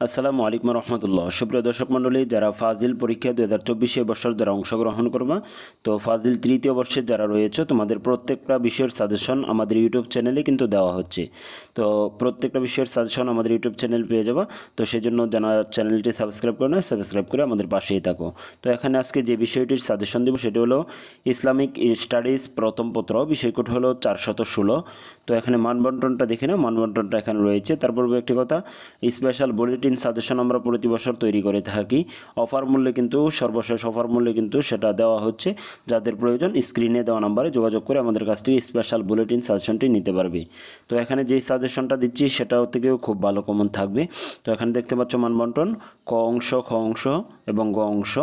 আসসালামু আলাইকুম রহমতুল্লাহ। সুপ্রিয় দর্শক মণ্ডলী, যারা ফাজিল পরীক্ষা দু হাজার চব্বিশে বর্ষর যারা অংশগ্রহণ করবা, তো ফাজিল তৃতীয় বর্ষে যারা রয়েছে, তোমাদের প্রত্যেকটা বিষয়ের সাজেশন আমাদের ইউটিউব চ্যানেলে কিন্তু দেওয়া হচ্ছে। তো প্রত্যেকটা বিষয়ের সাজেশন আমাদের ইউটিউব চ্যানেল পেয়ে যাবা। তো সেই জন্য যারা চ্যানেলটি সাবস্ক্রাইব করে না সাবস্ক্রাইব করে আমাদের পাশেই থাকো। তো এখানে আজকে যে বিষয়টির সাজেশন দেবো, সেটি হলো ইসলামিক স্টাডিজ প্রথম পত্র বিষয়কোড হলো চারশত ষোলো। তো এখানে মানবন্টনটা দেখি না মানবন্টনটা এখানে রয়েছে। তারপর একটি কথা, স্পেশাল বুলেটিন সাজেশন আমরা প্রতি বছর তৈরি করে থাকি। অফার মূল্যে কিন্তু, সর্বশেষ অফার মূল্যে কিন্তু সেটা দেওয়া হচ্ছে। যাদের প্রয়োজন, স্ক্রিনে দেওয়া নাম্বারে যোগাযোগ করে আমাদের কাছ থেকে স্পেশাল বুলেটিন সাজেশনটি নিতে পারবে। তো এখানে যেই সাজেশনটা দিচ্ছি, সেটাও থেকেও খুব ভালো কমন থাকবে। তো এখানে দেখতে পাচ্ছ মানবন্টন। ক অংশ খ অংশ এবং গ অংশ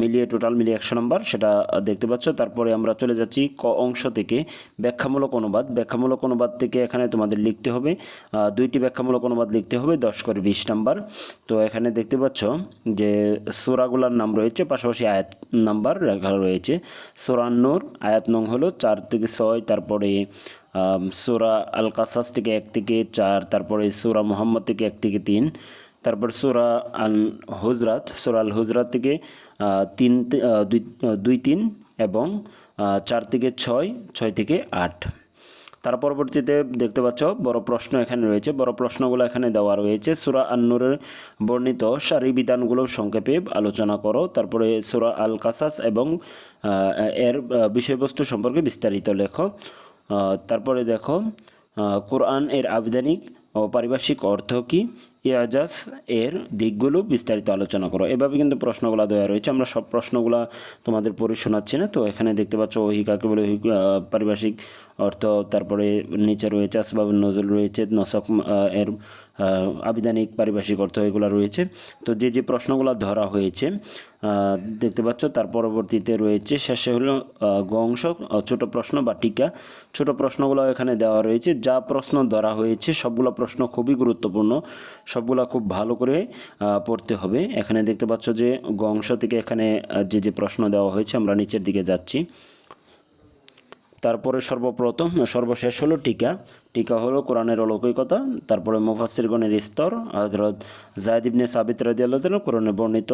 মিলিয়ে টোটাল মিলিয়ে একশো নম্বর, সেটা দেখতে পাচ্ছ। তারপরে আমরা চলে যাচ্ছি ক অংশ থেকে। ব্যাখ্যামূলক অনুবাদ। ব্যাখ্যামূলক অনুবাদ থেকে এখানে তোমাদের লিখতে হবে দুইটি ব্যাখ্যামূলক অনুবাদ লিখতে হবে, দশ করে বিশ নাম্বার। তো এখানে দেখতে পাচ্ছ যে সোরাগুলার নাম রয়েছে, পাশাপাশি আয়াত নাম্বার লেখা রয়েছে। সোরান্নুর আয়াত নং হলো চার থেকে ছয়, তারপরে সোরা আল কাসাস থেকে এক থেকে চার, তারপরে সোরা মোহাম্মদ থেকে এক থেকে তিন তারপর সোরা আল হুজরাত সোরা আল হুজরাত থেকে তিন দুই তিন এবং চার থেকে ছয় ছয় থেকে আট। তার পরবর্তীতে দেখতে পাচ্ছ বড় প্রশ্ন এখানে রয়েছে। বড় প্রশ্নগুলো এখানে দেওয়া রয়েছে। সুরা আন্নুরের বর্ণিত সারি বিধানগুলো সংক্ষেপে আলোচনা করো। তারপরে সুরা আল কাসাস এবং এর বিষয়বস্তু সম্পর্কে বিস্তারিত লেখো। তারপরে দেখো কোরআন এর আবিধানিক ও পারিভাষিক অর্থ কি? ইয়াজাস এর দিকগুলো বিস্তারিত আলোচনা করো। এভাবে কিন্তু প্রশ্নগুলো দেওয়া রয়েছে। আমরা সব প্রশ্নগুলো তোমাদের পড়ে শোনাচ্ছি না। তো এখানে দেখতে পাচ্ছ ওহিকাকে বলে পারিভাষিক অর্থ তারপরে নিচে রয়েছে আসবাব নজর রয়েছে নসক এর আবিধানিক পারিভাষিক অর্থ এগুলো রয়েছে। তো যে যে প্রশ্নগুলো ধরা হয়েছে দেখতে পাচ্ছ তার পরবর্তীতে রয়েছে শেষে হলো আহ, গ ছোট প্রশ্ন বা টিকা। ছোট প্রশ্নগুলো এখানে দেওয়া রয়েছে। যা প্রশ্ন ধরা হয়েছে সবগুলো প্রশ্ন খুবই গুরুত্বপূর্ণ সবগুলা খুব ভালো করে পড়তে হবে। এখানে দেখতে পাচ্ছ যে গংশ থেকে এখানে যে যে প্রশ্ন দেওয়া হয়েছে আমরা নিচের দিকে যাচ্ছি। তারপরে সর্বপ্রথম, সর্বশেষ হলো টিকা। টিকা হলো কোরআনের অলৌকিকতা, তারপরে মুফাসিরগণের স্তর হজরত জায়দ ইবনে সাবিত তাআলা কোরআনে বর্ণিত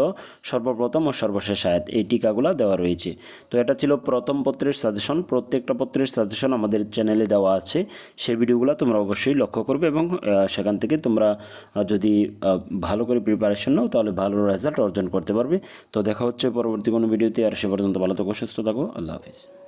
সর্বপ্রথম ও সর্বশেষ আয়াত। এই টিকাগুলো দেওয়া রয়েছে। তো এটা ছিল প্রথম পত্রের সাজেশন। প্রত্যেকটা পত্রের সাজেশন আমাদের চ্যানেলে দেওয়া আছে। সেই ভিডিওগুলো তোমরা অবশ্যই লক্ষ্য করবে এবং সেখান থেকে তোমরা যদি ভালো করে প্রিপারেশন নাও, তাহলে ভালো রেজাল্ট অর্জন করতে পারবে। তো দেখা হচ্ছে পরবর্তী কোনো ভিডিওতে। আর সে পর্যন্ত ভালো থাকো, সুস্থ থাকো। আল্লাহ হাফিজ।